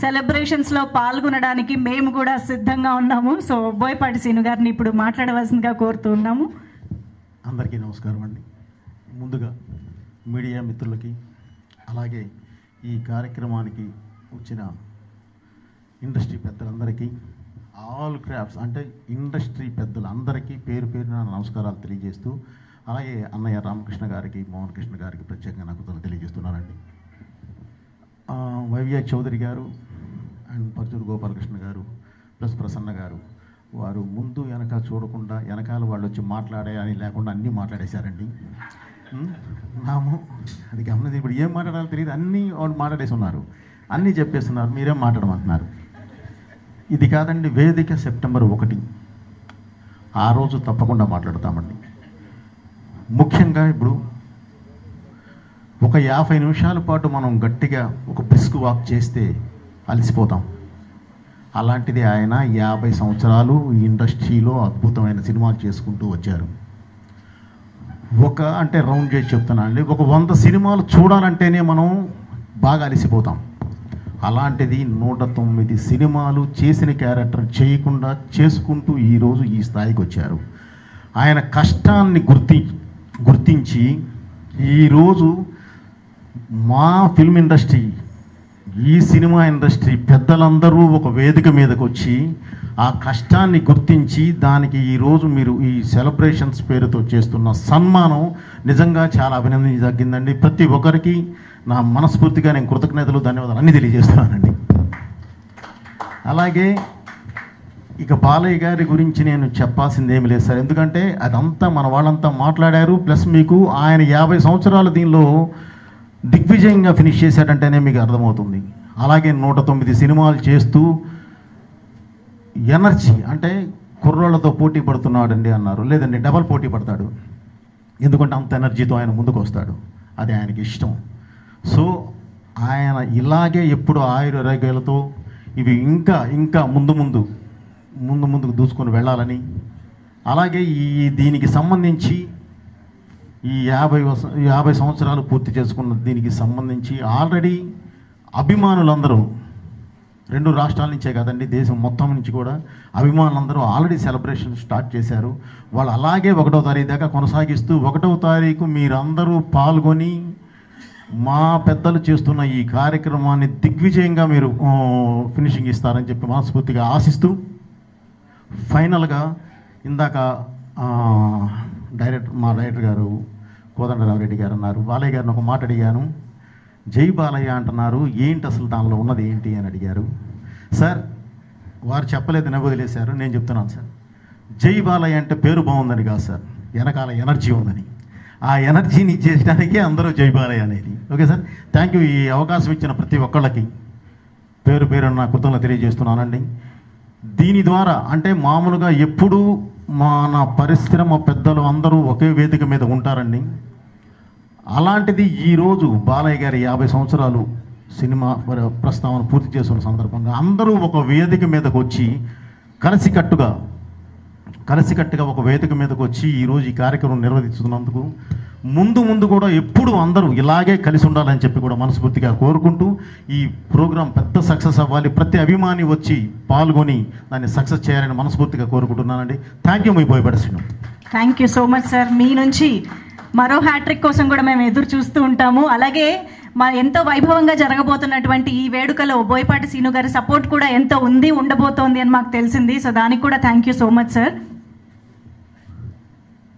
సెలబ్రేషన్స్లో పాల్గొనడానికి మేము కూడా సిద్ధంగా ఉన్నాము. సో బోయపాటి సీను గారిని ఇప్పుడు మాట్లాడవలసిందిగా కోరుతూ ఉన్నాము. అందరికీ నమస్కారం అండి. ముందుగా మీడియా మిత్రులకి అలాగే ఈ కార్యక్రమానికి వచ్చిన ఇండస్ట్రీ పెద్దలందరికీ ఆల్ క్రాఫ్ట్స్ అంటే ఇండస్ట్రీ పెద్దలందరికీ పేరు పేరున నమస్కారాలు తెలియజేస్తూ అలాగే అన్నయ్య రామకృష్ణ గారికి మోహన్ కృష్ణ గారికి ప్రత్యేకంగా నాకు తెలియజేస్తున్నానండి. ఆ, వైవిఆర్ చౌదరి గారు పరుచూరు గోపాలకృష్ణ గారు ప్లస్ ప్రసన్న గారు వారు ముందు వెనక చూడకుండా వెనకాల వాళ్ళు వచ్చి మాట్లాడే అని లేకుండా అన్నీ మాట్లాడేశారండి. నాము అది గమనించి ఇప్పుడు ఏం మాట్లాడాలో తెలియదు. అన్నీ వాళ్ళు మాట్లాడేసి ఉన్నారు. అన్నీ చెప్పేస్తున్నారు. మీరేం మాట్లాడమంటున్నారు? ఇది కాదండి వేదిక సెప్టెంబర్ ఒకటి. ఆ రోజు తప్పకుండా మాట్లాడతామండి. ముఖ్యంగా ఇప్పుడు ఒక యాభై నిమిషాల పాటు మనం గట్టిగా ఒక బ్రిస్క్ వాక్ చేస్తే అలసిపోతాం. అలాంటిది ఆయన యాభై సంవత్సరాలు ఈ ఇండస్ట్రీలో అద్భుతమైన సినిమాలు చేసుకుంటూ వచ్చారు. ఒక అంటే రౌండ్ చేసి చెప్తున్నానండి ఒక వంద సినిమాలు చూడాలంటేనే మనం బాగా అలసిపోతాం. అలాంటిది నూట తొమ్మిది సినిమాలు చేసిన క్యారెక్టర్ చేయకుండా చేసుకుంటూ ఈరోజు ఈ స్థాయికి వచ్చారు. ఆయన కష్టాన్ని గుర్తి గుర్తించి ఈరోజు మా ఫిల్మ్ ఇండస్ట్రీ ఈ సినిమా ఇండస్ట్రీ పెద్దలందరూ ఒక వేదిక మీదకి వచ్చి ఆ కష్టాన్ని గుర్తించి దానికి ఈరోజు మీరు ఈ సెలబ్రేషన్స్ పేరుతో చేస్తున్న సన్మానం నిజంగా చాలా అభినందించదగ్గిందండి ప్రతి ఒక్కరికి నా మనస్ఫూర్తిగా నేను కృతజ్ఞతలు ధన్యవాదాలు అన్నీ తెలియజేస్తున్నానండి. అలాగే ఇక బాలయ్య గారి గురించి నేను చెప్పాల్సింది ఏమి లేదు సార్. ఎందుకంటే అదంతా మన వాళ్ళంతా మాట్లాడారు. ప్లస్ మీకు ఆయన యాభై సంవత్సరాలు దీనిలో దిగ్విజయంగా ఫినిష్ చేశాడంటేనే మీకు అర్థమవుతుంది. అలాగే నూట తొమ్మిది సినిమాలు చేస్తూ ఎనర్జీ అంటే కుర్రోళ్ళతో పోటీ పడుతున్నాడండి అన్నారు. లేదండి డబల్ పోటీ పడతాడు. ఎందుకంటే అంత ఎనర్జీతో ఆయన ముందుకు వస్తాడు. అది ఆయనకి ఇష్టం. సో ఆయన ఇలాగే ఎప్పుడు ఆయురారోగ్యాలతో ఇవి ఇంకా ఇంకా ముందు ముందు ముందు ముందుకు దూసుకొని వెళ్ళాలని అలాగే ఈ దీనికి సంబంధించి ఈ యాభై యాభై సంవత్సరాలు పూర్తి చేసుకున్న దీనికి సంబంధించి ఆల్రెడీ అభిమానులందరూ రెండు రాష్ట్రాల నుంచే కదండి దేశం మొత్తం నుంచి కూడా అభిమానులందరూ ఆల్రెడీ సెలబ్రేషన్ స్టార్ట్ చేశారు. వాళ్ళు అలాగే ఒకటో తారీఖు దాకా కొనసాగిస్తూ ఒకటవ తారీఖు మీరందరూ పాల్గొని మా పెద్దలు చేస్తున్న ఈ కార్యక్రమాన్ని దిగ్విజయంగా మీరు ఫినిషింగ్ ఇస్తారని చెప్పి మనస్ఫూర్తిగా ఆశిస్తూ ఫైనల్గా ఇందాక డైరెక్టర్ మా డైరెక్టర్ గారు కోదండరామరెడ్డి గారు అన్నారు. బాలయ్య గారిని ఒక మాట అడిగాను. జై బాలయ్య అంటున్నారు. ఏంటి అసలు దానిలో ఉన్నది ఏంటి అని అడిగారు. సార్ వారు చెప్పలేదు నవ్వు వదిలేశారు. నేను చెప్తున్నాను సార్. జై బాలయ్య అంటే పేరు బాగుందని కాదు సార్. వెనకాల ఎనర్జీ ఉందని. ఆ ఎనర్జీని ఇచ్చేసడానికే అందరూ జై బాలయ్య అనేది. Okay sir? Thank you. ఈ అవకాశం ఇచ్చిన ప్రతి ఒక్కళ్ళకి పేరు పేరు నా తెలియజేస్తున్నానండి. దీని ద్వారా అంటే మామూలుగా ఎప్పుడూ మన పరిశ్రమ పెద్దలు అందరూ ఒకే వేదిక మీద ఉంటారండి. అలాంటిది ఈరోజు బాలయ్య గారి యాభై సంవత్సరాలు సినిమా ప్రస్తావన పూర్తి చేస్తున్న సందర్భంగా అందరూ ఒక వేదిక మీదకు వచ్చి కలిసికట్టుగా కలిసికట్టుగా ఒక వేదిక మీదకు వచ్చి ఈరోజు ఈ కార్యక్రమం నిర్వహిస్తున్నందుకు ముందు ముందు కూడా ఎప్పుడు అందరూ ఇలాగే కలిసి ఉండాలని చెప్పి కూడా మనస్ఫూర్తిగా కోరుకుంటూ ఈ ప్రోగ్రాం పెద్ద సక్సెస్ అవ్వాలి. ప్రతి అభిమాని వచ్చి పాల్గొని దాన్ని సక్సెస్ చేయాలని మనస్ఫూర్తిగా కోరుకుంటున్నానండి. Thank you me Boyapati Srinu thank you so much sir మీ నుంచి మరో హ్యాట్రిక్ కోసం కూడా మేము ఎదురు చూస్తూ ఉంటాము. అలాగే మా ఎంతో వైభవంగా జరగబోతున్నటువంటి ఈ వేడుకలో బోయపాటి సీను గారి సపోర్ట్ కూడా ఎంతో ఉంది ఉండబోతోంది అని మాకు తెలిసింది. సో దానికి కూడా thank you so much sir